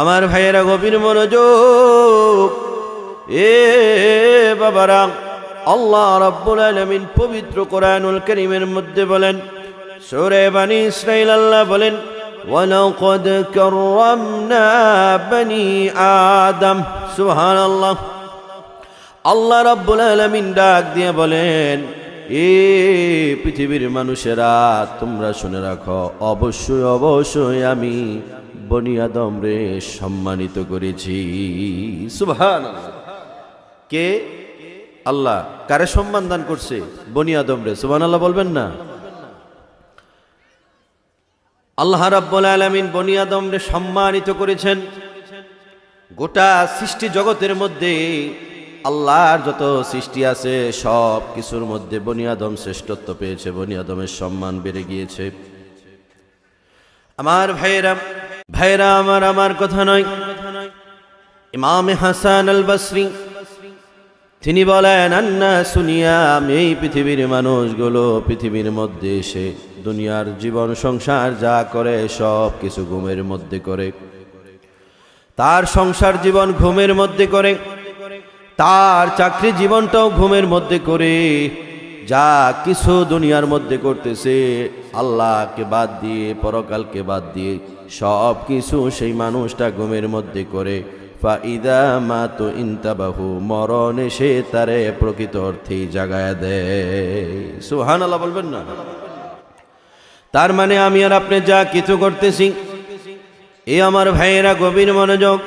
আমার ভাইয়েরা গভীর মনোযোগ। এ বাবারা, আল্লাহ রাব্বুল আলামিন পবিত্র কোরআনুল করিমের মধ্যে বলেন, সূরা বানি ইসরাইল আল্লাহ বলেন, ওয়ালাকাদ কাররামনা বনি আদম। সুবহানাল্লাহ। আল্লাহ রাব্বুল আলামিন ডাক দিয়ে বলেন, এ পৃথিবীর মানুষেরা, তোমরা শুনে রাখো, অবশ্যই অবশ্যই আমি বনি আদম রে সম্মানিত করেছি। সুবহান কে? আল্লাহ। কারে সম্মান দান করছে? বনি আদম রে। সুবহান আল্লাহ বলবেন না? আল্লাহ রাব্বুল আলামিন বনি আদম রে সম্মানিত করেছেন। গোটা সৃষ্টি জগতের মধ্যে আল্লাহর যত সৃষ্টি আছে সব কিছুর মধ্যে বনিয়াদম শ্রেষ্ঠত্ব পেয়েছে। বনিয়াদমের সম্মান বেড়ে গিয়েছে। আমার ভাইয়েরা ভাইয়েরা আমার আমার কথা নয়। ইমামে হাসান আল বসরি তিনি বলেন, আন্না শুনিয়াম এই পৃথিবীর মানুষগুলো, পৃথিবীর মধ্যে এসে, দুনিয়ার জীবন, সংসার যা করে, সব কিছু ঘুমের মধ্যে করে। তার সংসার জীবন ঘুমের মধ্যে করে, তার চাকরি জীবনটাও ঘুমের মধ্যে করে, যা কিছু দুনিয়ার মধ্যে করতেছে, আল্লাহকে বাদ দিয়ে, পরকালকে বাদ দিয়ে সব কিছু সেই মানুষটা ঘুমের মধ্যে করে। ফাইদা মা তো ইন্তাবাহু, মরণ এসে তারে প্রকৃত অর্থেই জাগায় দেয়। সুহান আল্লাহ বলবেন না? তার মানে আমি আর আপনি যা কিছু করতেছি, এ আমার ভাইয়েরা গভীর মনোযোগ।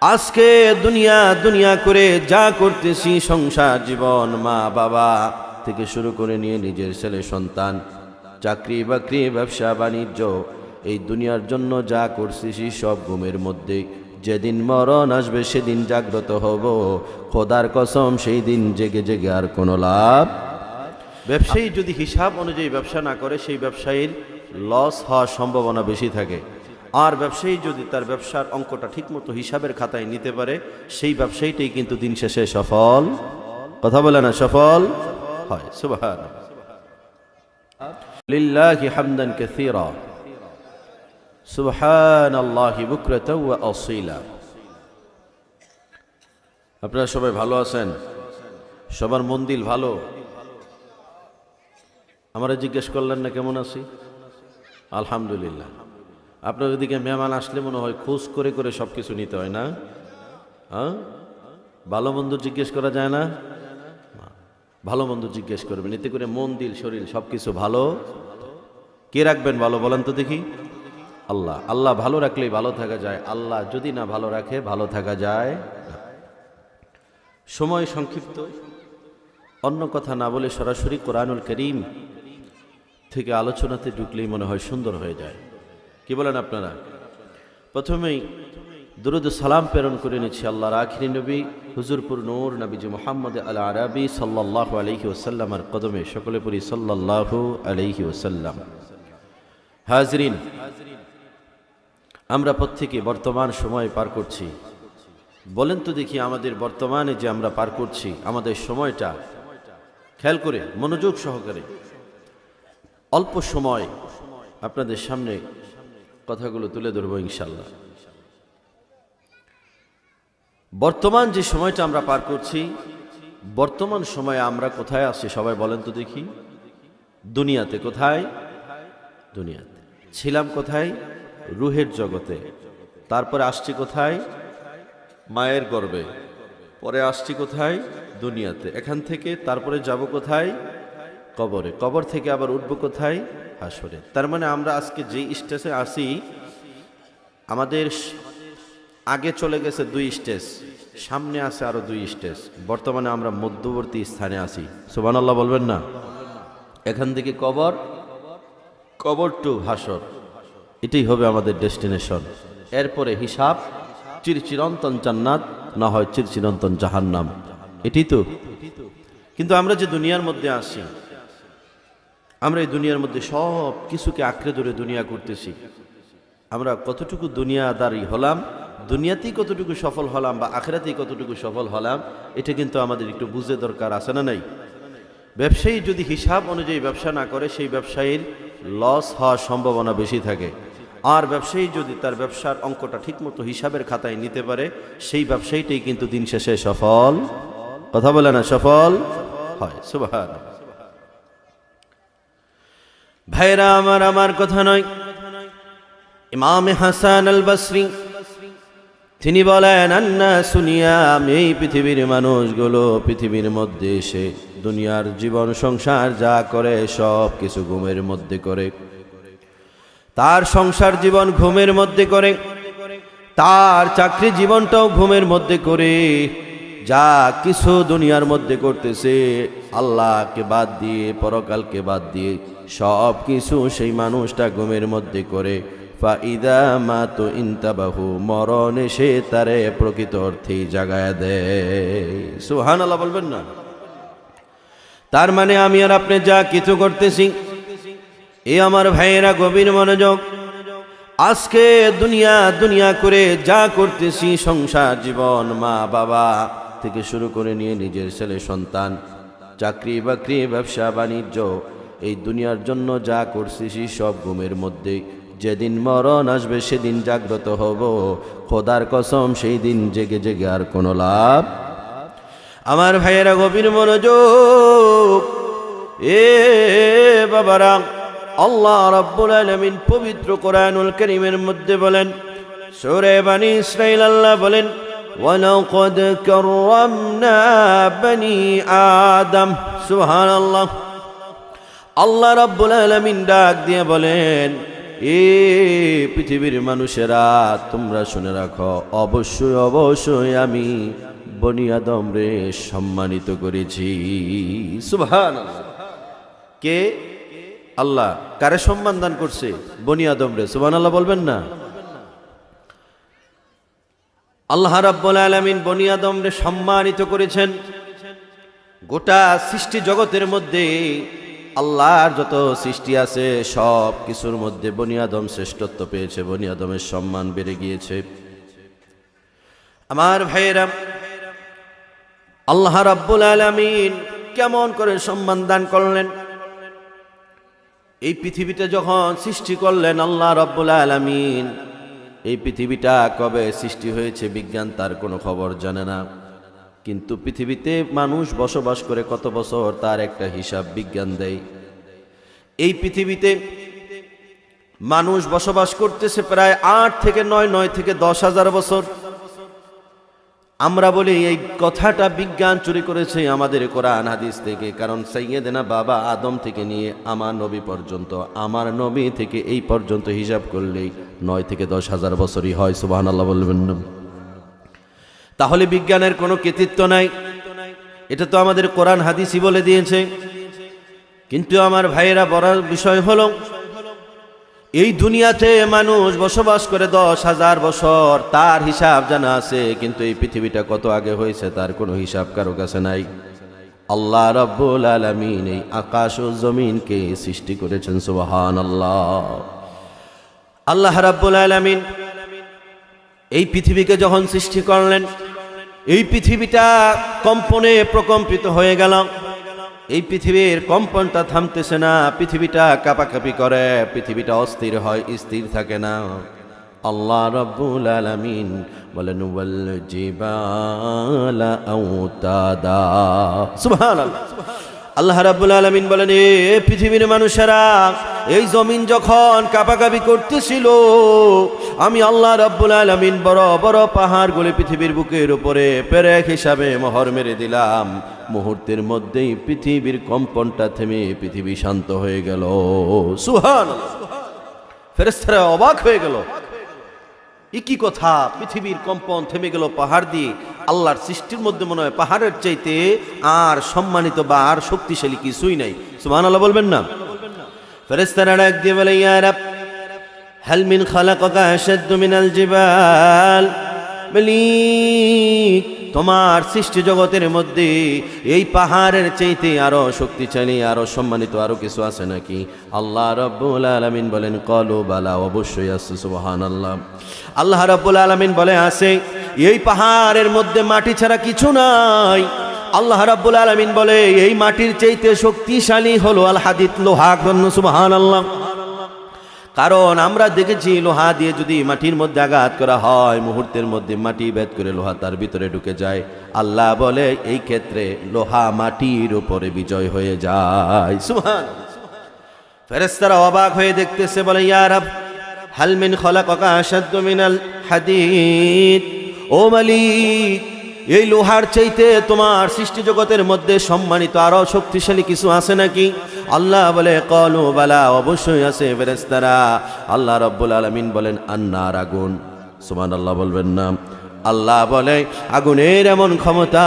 আজকে দুনিয়া দুনিয়া করে যা করতেছি, সংসার জীবন, মা বাবা থেকে শুরু করে নিয়ে নিজের ছেলে সন্তান, চাকরি বাকরি, ব্যবসা, বাণিজ্য এই দুনিয়ার জন্য যা করতেছি সব ঘুমের মধ্যে। যেদিন মরণ আসবে, সেদিন জাগ্রত হব। খোদার কসম, সেই দিন জেগে জেগে আর কোনো লাভ। ব্যবসায়ী যদি হিসাব অনুযায়ী ব্যবসা না করে, সেই ব্যবসায়ীর লস হওয়ার সম্ভাবনা বেশি থাকে। আর ব্যবসায়ী যদি তার ব্যবসার অঙ্কটা ঠিকমতো হিসাবের খাতায় নিতে পারে, সেই ব্যবসায়ীটাই কিন্তু দিন শেষে সফল। কথা বলে না, সফল হয়। সুবহান লিল্লাহি হামদান কাসীরা। আপনারা সবাই ভালো আছেন? সবার মন দিল ভালো? আমারা জিজ্ঞেস করলেন না কেমন আছি? আলহামদুলিল্লাহ। আপনার ওদিকে মেহমান আসলে মনে হয় খোঁজ করে করে সব কিছু নিতে হয় না? হ্যাঁ? ভালো মন্দ জিজ্ঞেস করা যায় না? ভালো মন্দ জিজ্ঞেস করবেন, এতে করে মন দিল শরীর সব কিছু ভালো। কে রাখবেন ভালো বলেন তো দেখি? আল্লাহ। আল্লাহ ভালো রাখলেই ভালো থাকা যায়। আল্লাহ যদি না ভালো রাখে, ভালো থাকা যায় সময় সংক্ষিপ্ত। অন্য কথা না বলে সরাসরি কোরআনুল করিম থেকে আলোচনাতে ঢুকলেই মনে হয় সুন্দর হয়ে যায়। কি বলেন আপনারা? প্রথমেই দুরুদ সালাম প্রেরণ করে নিচ্ছি আল্লাহর আখিরি নবী, হুজুরপুর নূর নবীজি মোহাম্মদ আল আরবি সাল্লাহ আলহি ওসাল্লামার কদমে, সকলে পড়ি সাল্লাহ আলহি ওসাল্লাম হাজরিন আমরা প্রত্যেকে বর্তমান সময় পার করছি। বলেন তো দেখি আমাদের বর্তমানে যে আমরা পার করছি, আমাদের সময়টা। খেয়াল করে, মনোযোগ সহকারে। অল্প সময় আপনাদের সামনে কথাগুলো তুলে ধরবো ইনশাল্লাহ বর্তমান যে সময়টা আমরা পার করছি, বর্তমান সময়ে আমরা কোথায় আছি সবাই বলেন তো দেখি। দুনিয়াতে কোথায়? দুনিয়াতে। ছিলাম কোথায়? রুহের জগতে। তারপরে আসছি কোথায়? মায়ের গর্বে। পরে আসছি কোথায়? দুনিয়াতে। এখান থেকে তারপরে যাব কোথায়? কবরে। কবর থেকে আবার উঠবো কোথায়? হাসরে। তার মানে আমরা আজকে যে স্টেজে আসি আমাদের আগে চলে গেছে দুই স্টেজ, সামনে আছে আরও দুই স্টেজ। বর্তমানে আমরা মধ্যবর্তী স্থানে আছি। সুবান আল্লাহ বলবেন না? এখান থেকে কবর কবর টু হাসর। এটাই হবে আমাদের ডেস্টিনেশন। এরপরে হিসাব, চিরচিরন্তন জান্নাত, না হয় চিরচিরন্তন জাহান্নাম। এটাই তো। কিন্তু আমরা যে দুনিয়ার মধ্যে আসি আমরা এই দুনিয়ার মধ্যে সব কিছুকে আঁকড়ে ধরে দুনিয়া করতেছি আমরা কতটুকু দুনিয়াদারি হলাম, দুনিয়াতেই কতটুকু সফল হলাম বা আখেরাতেই কতটুকু সফল হলাম, এটা কিন্তু আমাদের একটু বুঝে দরকার, আছে না নাই? ব্যবসায়ী যদি হিসাব অনুযায়ী ব্যবসা না করে, সেই ব্যবসায়ীর লস হওয়ার সম্ভাবনা বেশি থাকে। আর ব্যবসায়ী যদি তার ব্যবসার অঙ্কটা ঠিকমতো হিসাবের খাতায় নিতে পারে, সেই ব্যবসায়ীটাই কিন্তু দিন শেষে সফল। কথা বলে না, সফল হয়। সুবাহান ভাইরা, আমার আমার কথা নয়। ইমামে হাসান আল বসরি তিনি বলেন, আন্না আমি এই পৃথিবীর মানুষগুলো পৃথিবীর মধ্যে এসে দুনিয়ার জীবন সংসার যা করে সব কিছু ঘুমের মধ্যে করে। তার সংসার জীবন ঘুমের মধ্যে করে, তার চাকরি জীবনটাও ঘুমের মধ্যে করে, যা কিছু দুনিয়ার মধ্যে করতেছে, আল্লাহকে বাদ দিয়ে, পরকালকে বাদ দিয়ে, সব কিছু সেই মানুষটা ঘুমের মধ্যে করে। ফাইদা মা তো ইন্তাবাহু, মরণ এসে তারে প্রকৃত অর্থেই জাগায় দেয়। সুহান আল্লাহ বলবেন না? তার মানে আমি আর আপনি যা কিছু করতেছি এ আমার ভাইয়েরা গভীর মনোযোগ। আজকে দুনিয়া দুনিয়া করে যা করতেছি সংসার জীবন মা বাবা থেকে শুরু করে নিয়ে নিজের ছেলে, সন্তান, চাকরি বাকরি, ব্যবসা, বাণিজ্য, এই দুনিয়ার জন্য যা করতেছি সব ঘুমের মধ্যে। যেদিন মরণ আসবে সেদিন জাগ্রত হব। খোদার কসম সেই দিন জেগে জেগে আর কোনো লাভ। আমার ভাইয়েরা গভীর মনোযোগ। এ বাবারা আল্লাহ রাব্বুল আলামিন পবিত্র কোরআনুল কারীমের মধ্যে বলেন, সূরা বানি ইসরাইল আল্লাহ বলেন, ওয়ালাকাদ কাররামনা বানি আদম। সুবহানাল্লাহ। আল্লাহ রাব্বুল আলামিন ডাক দিয়ে বলেন, এ পৃথিবীর মানুষেরা, তোমরা শুনে রাখো, অবশ্যই অবশ্যই আমি বনি আদম রে সম্মানিত করেছি। সুবহান কে? আল্লাহ কারে সম্মান দান করছে? বনি আদম রে সুবহান আল্লাহ বলবেন না? আল্লাহ রাব্বুল আলামিন বনি আদম রে সম্মানিত করেছেন। গোটা সৃষ্টি জগতের মধ্যে আল্লাহর যত সৃষ্টি আছে, সব কিছুর মধ্যে বনিয়াদম শ্রেষ্ঠত্ব পেয়েছে বনিয়াদমের সম্মান বেড়ে গিয়েছে। আমার ভাইয়েরা, আল্লাহ রাব্বুল আলামিন কেমন করে সম্মান দান করলেন? এই পৃথিবীটা যখন সৃষ্টি করলেন আল্লাহ রাব্বুল আলামিন, এই পৃথিবীটা কবে সৃষ্টি হয়েছে বিজ্ঞান তার কোনো খবর জানে না। কিন্তু পৃথিবীতে মানুষ বসবাস করে কত বছর তার একটা হিসাব বিজ্ঞান দেয়। এই পৃথিবীতে মানুষ বসবাস করতেছে প্রায় আট থেকে নয় নয় থেকে দশ হাজার বছর। আমরা বলি, এই কথাটা বিজ্ঞান চুরি করেছে আমাদের কোরআন হাদিস থেকে, কারণ সাইয়েদেনা বাবা আদম থেকে নিয়ে আমার নবী পর্যন্ত, আমার নবী থেকে এই পর্যন্ত হিসাব করলেই নয় থেকে দশ হাজার বছরই হয় সুবাহ আল্লাহ বলবেন তাহলে বিজ্ঞানের কোনো কৃতিত্ব নাই। এটা তো আমাদের কোরআন হাদিসই বলে দিয়েছে। কিন্তু আমার ভাইয়েরা বড় বিষয় হলো এই দুনিয়াতে মানুষ বসবাস করে দশ হাজার বছর, তার হিসাব জানা আছে, কিন্তু এই পৃথিবীটা কত আগে হয়েছে তার কোনো হিসাব কারও কাছে নাই। আল্লাহ রব্বুল আলমিন এই আকাশ ও জমিনকে সৃষ্টি করেছেন সুবাহান আল্লাহ আল্লাহ রাব্বুল আলমিন এই পৃথিবীকে যখন সৃষ্টি করলেন, এই পৃথিবীটা কম্পনে প্রকম্পিত হয়ে গেল। এই পৃথিবীর কম্পনটা থামতেছে না, পৃথিবীটা কাপাকাপি করে, পৃথিবীটা অস্থির হয়, স্থির থাকে না। আল্লাহ রব্বুল আলামিন বলেন, ওয়াল জিবালা আউতাদা। সুবহানাল্লাহ। আল্লাহ রাব্বুল আলামিন বলেন, এ পৃথিবীর মানুষেরা এই জমিন যখন কাপাকাপি করতেছিল, আমি আল্লাহ রাব্বুল আলামিন বড় বড় পাহাড়গুলি পৃথিবীর বুকের উপরে পেরেক হিসাবে মোহর মেরে দিলাম। মুহূর্তের মধ্যেই পৃথিবীর কম্পনটা থেমে পৃথিবী শান্ত হয়ে গেল। সুহান ফেরেস্তারা অবাক হয়ে গেল। এ কি কথা, পৃথিবীর কম্পন থেমে গেল পাহাড় দিয়ে। আল্লাহর সৃষ্টির মধ্যে মনে হয় পাহাড়ের চাইতে আর সম্মানিত বা আর শক্তিশালী কিছুই নাই। সুহান আল্লাহ বলবেন না? ফেরেস্তারা ডাক দিয়ে বলে ইয়ারাব হালমিন খালাকা সেদ্দু মিনাল জিবাল বলি তোমার সৃষ্টি জগতের মধ্যে এই পাহাড়ের চাইতে আরও শক্তিশালী, আরও সম্মানিত, আরও কিছু আছে নাকি? আল্লাহ রব্বুল আলমিন বলেন, কলো বালা, অবশ্যই আসছে সুবাহান আল্লাহ আল্লাহ রব্বুল আলমিন বলে আসে এই পাহাড়ের মধ্যে মাটি ছাড়া কিছু নাই। আল্লাহ রাব্বুল আলামিন বলে, এই মাটির চাইতে শক্তিশালী হলো আল হাদিদ লোহা সুবহান আল্লাহ কারণ আমরা দেখেছি লোহা দিয়ে যদি মাটির মধ্যে আঘাত করা হয়, মুহূর্তের মধ্যে মাটি ভেদ করে লোহা তার ভিতরে ঢুকে যায়। আল্লাহ বলে, এই ক্ষেত্রে লোহা মাটির উপরে বিজয় হয়ে যায়। সুহান ফেরেস্তারা অবাক হয়ে দেখতেছে, বলে ইয়ারাব হালমিন খলাকা আসাদ্দ মিনাল হাদিদ? ও মালিক এই লোহার চাইতে তোমার সৃষ্টি জগতের মধ্যে সম্মানিত আরও শক্তিশালী কিছু আছে নাকি? আল্লাহ বলে, কলু বালা অবশ্যই আছে ফেরেস্তারা আল্লাহ রব্বুল আলমিন বলেন, আন্নার আগুন। সুমান আল্লাহ বলবেন না। আল্লাহ বলে, আগুনের এমন ক্ষমতা,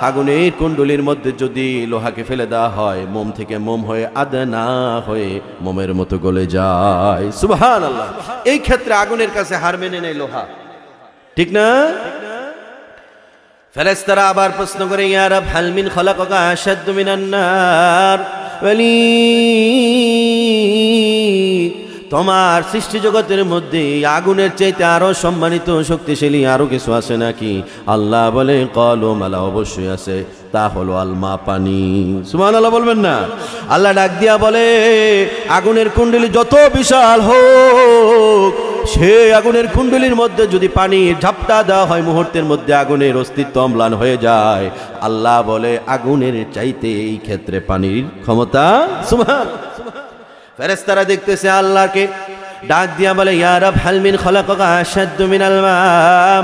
আগুনের কুণ্ডলির মধ্যে যদি লোহাকে ফেলে দেওয়া হয়, মোম থেকে মোম হয়ে আদনা হয়ে মোমের মতো গলে যায়। সুবহান আল্লাহ এই ক্ষেত্রে আগুনের কাছে হার মেনে নেই লোহা। ঠিক না? ফেরেস্তারা আবার প্রশ্ন করে ইয়ারা হালমিন খলাকা আসাদ্দ মিনান্নার তোমার সৃষ্টি জগতের মধ্যে আগুনের চাইতে আরও সম্মানিত, শক্তিশালী আরও কিছু আছে নাকি? আল্লাহ বলে কলম আল্লাহ অবশ্যই আছে, তা হলো আলমা পানি। সুমান আল্লাহ বলবেন না? আল্লাহ ডাক দিয়া বলে, আগুনের কুণ্ডলী যত বিশাল হোক সে আগুনের কুণ্ডলির মধ্যে যদি পানি ঝাপটা দেওয়া হয়, মুহূর্তের মধ্যে আগুনের অস্তিত্ব অম্লান হয়ে যায়। আল্লাহ বলে, আগুনের চাইতে এই ক্ষেত্রে পানির ক্ষমতা ফেরেস্তারা দেখতেছে আল্লাহকে, ডাক দিয়া বলে ইয়ারব হালমিন খলাকা আসাদ্দু মিনাল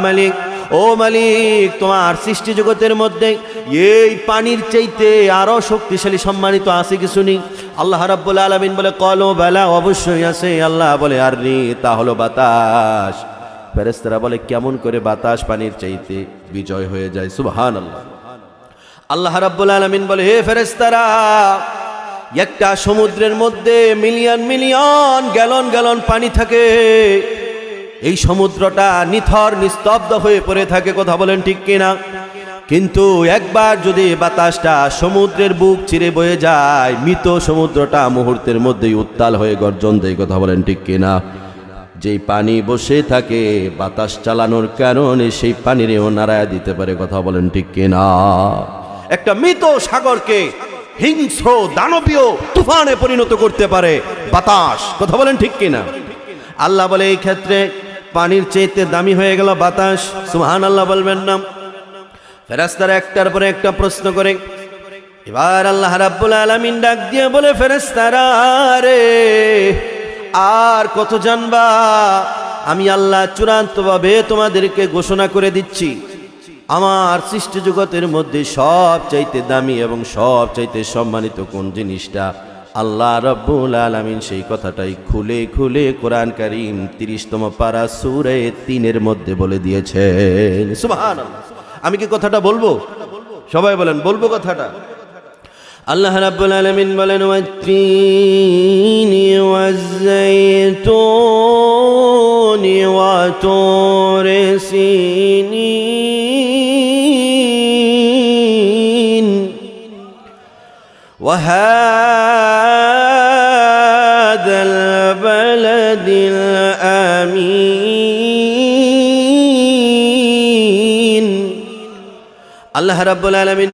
মালিক। ও মালিক, তোমার সৃষ্টি জগতের মধ্যে এই পানির চাইতে আরও শক্তিশালী সম্মানিত আছে কিছু নেই। আল্লাহ রাব্বুল আলামিন বলে কলো বেলা, অবশ্যই আছে। আল্লাহ বলে আর নি তা হলো বাতাস। ফেরেস্তারা বলে, কেমন করে বাতাস পানির চাইতে বিজয় হয়ে যায়? সুবহান আল্লাহ আল্লাহ রাব্বুল আলামিন বলে, হে ফেরেস্তারা একটা সমুদ্রের মধ্যে মিলিয়ন মিলিয়ন গ্যালন গ্যালন পানি থাকে। এই সমুদ্রটা নিথর, নিস্তব্ধ হয়ে পড়ে থাকে, কথা বলেন ঠিক কিনা? কিন্তু একবার যদি বাতাসটা সমুদ্রের বুক চিরে বয়ে যায়, মৃত সমুদ্রটা মুহূর্তের মধ্যেই উত্তাল হয়ে গর্জন দেয়, কথা বলেন ঠিক কিনা? যেই পানি বসে থাকে, বাতাস চালানোর কারণে সেই পানিরেও নাড়ায় দিতে পারে, কথা বলেন ঠিক কিনা? একটা মৃত সাগরকে হিংস্র, দানবীয় তুফানে পরিণত করতে পারে বাতাস, কথা বলেন ঠিক কিনা? আল্লাহ বলে, এই ক্ষেত্রে পানির চেয়েতে দামি হয়ে গেল বাতাস। সুহান আল্লাহ বলবেন না। ফেরাস্তারা একটার পরে একটা প্রশ্ন করে, এবার আল্লাহ রাব্বুল আলামিন ডাক দিয়ে বলে ফেরেস্তারা আর কত জানবা? আমি আল্লাহ চূড়ান্তভাবে তোমাদেরকে ঘোষণা করে দিচ্ছি, আমার সৃষ্টি জগতের মধ্যে সব চাইতে দামি এবং সব চাইতে সম্মানিত কোন জিনিসটা? আল্লাহ রব্বুল আলমিন সেই কথাটাই খুলে খুলে কোরআন করিম তিরিশতম পারা সুরে তিনের মধ্যে বলে দিয়েছেন। আমি কি কথাটা বলব? সবাই বলেন, বলব কথাটা। আল্লাহ রাব্বুল আলামিন বলেন ওয়াজ্জাইতুনি ওয়া আল্লাহ রাব্বুল আলামিন